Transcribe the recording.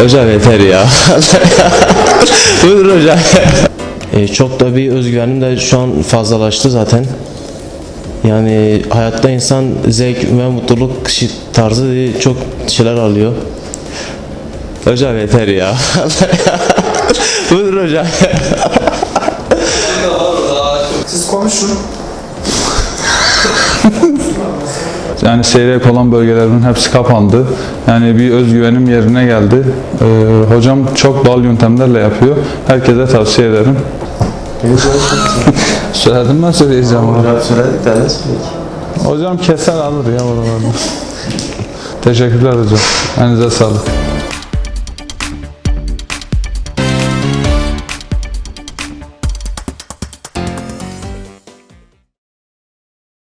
Hocam yeter ya. Buyurun hocam. E, çok da bir özgüvenim de şu an fazlalaştı zaten. Yani hayatta insan zevk ve mutluluk tarzı çok şeyler alıyor. Hocam yeter ya. Buyurun hocam. Siz konuşun. Yani seyrek olan bölgelerimin hepsi kapandı. Yani bir özgüvenim yerine geldi. Ee, hocam çok doğal yöntemlerle yapıyor. Herkese tavsiye ederim. Söyledim ben söyleyeceğim. ama. söyledik de? Hocam keser alır ya oralarda. Teşekkürler hocam. Elinize sağlık.